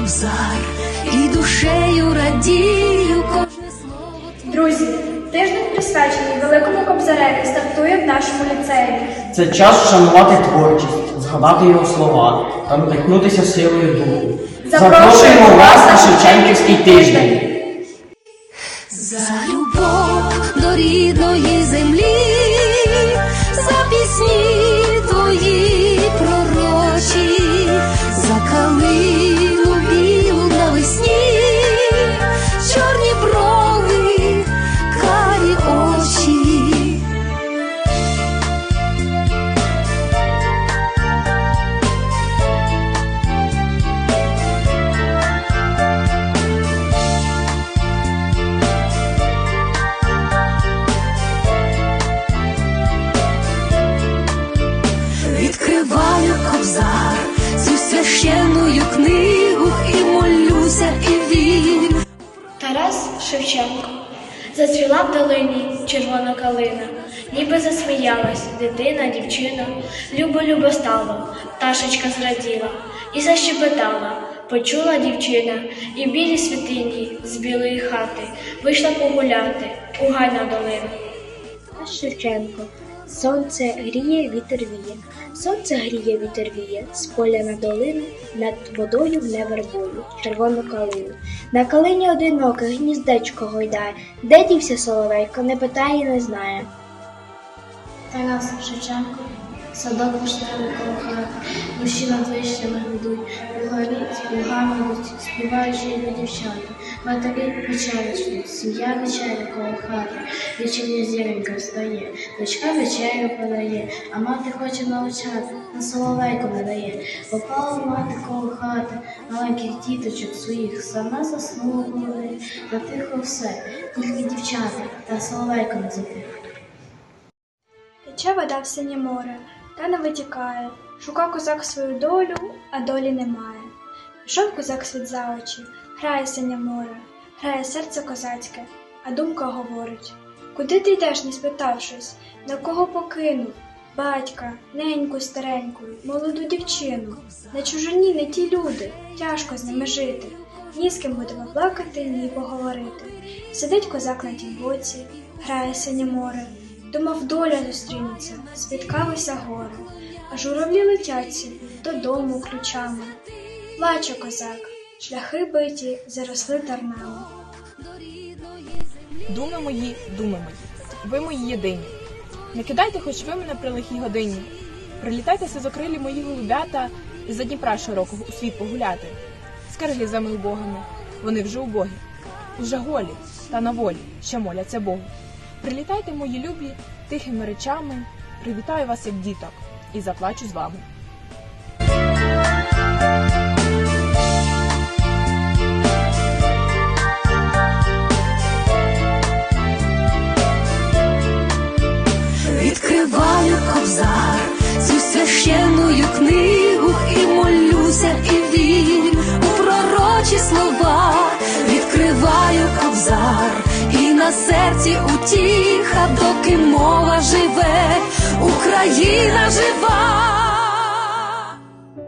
кобзар, і душею радію кожне слово Друзі, тиждень присвячений великому кобзареві стартує в нашому ліцеї. Це час вшанувати творчість, згадати його слова та надихнутися силою духу. Запрошуємо вас на Шевченківський тиждень. За любов до рідної Відкриваю кобзар, цю священную книгу і молюся, і вірю. Тарас Шевченко. Зацвіла в долині червона калина, ніби засміялась дитина, дівчина, любо-любо стало, пташечка зраділа і защебетала, почула дівчина, і в білій святині з білої хати вийшла погуляти у гай на долину. Тарас Шевченко. Сонце гріє, вітер віє. Сонце гріє, вітер віє. З поля на долину, над водою гне вербою, червону калину. На калині одиноке гніздечко гойдає. Де дівся соловейко, не питає, не знає. Тарас Шевченко, садок вишневий коло хати, душі над вишнями гудуть, горіть, лугами йдуть, співаючи на дівчата, матері печеричні, сім'я вечеря коло хати, вечірня зіронька встає, дочка вечерю подає, а мати хоче навчати, на соловейку не дає. Попала мати коло хати, маленьких діточок своїх, сама заснула голови, затихло все, тільки дівчата, та соловейко не затихла. Тече вода в синє море, та не витікає. Шукав козак свою долю, а долі немає. Пішов козак світ за очі, грає синє море, грає серце козацьке, а думка говорить: Куди ти йдеш, не спитавшись, на кого покинув? Батька, неньку стареньку, молоду дівчину. На чужині не ті люди, тяжко з ними жити. Ні з ким будемо плакати, ні поговорити. Сидить козак на тім боці, грає синє море. Думав, доля зустрінеться, спіткалися гори, а журавлі летяться додому ключами. Плаче козак, шляхи биті, заросли тернами. Думи мої, думи мої, ви мої єдині. Не кидайте хоч ви мене при лихій годині. Прилітайте сизокрилі мої голубята і за Дніпра широкого у світ погуляти. Скарги за ми убогими, вони вже убогі, уже голі та на волі, ще моляться Богу. Прилітайте, мої любі, тихими речами, привітаю вас, як діток, і заплачу з вами. Слова. Відкриваю кобзар, і на серці утіха, доки мова живе, Україна жива.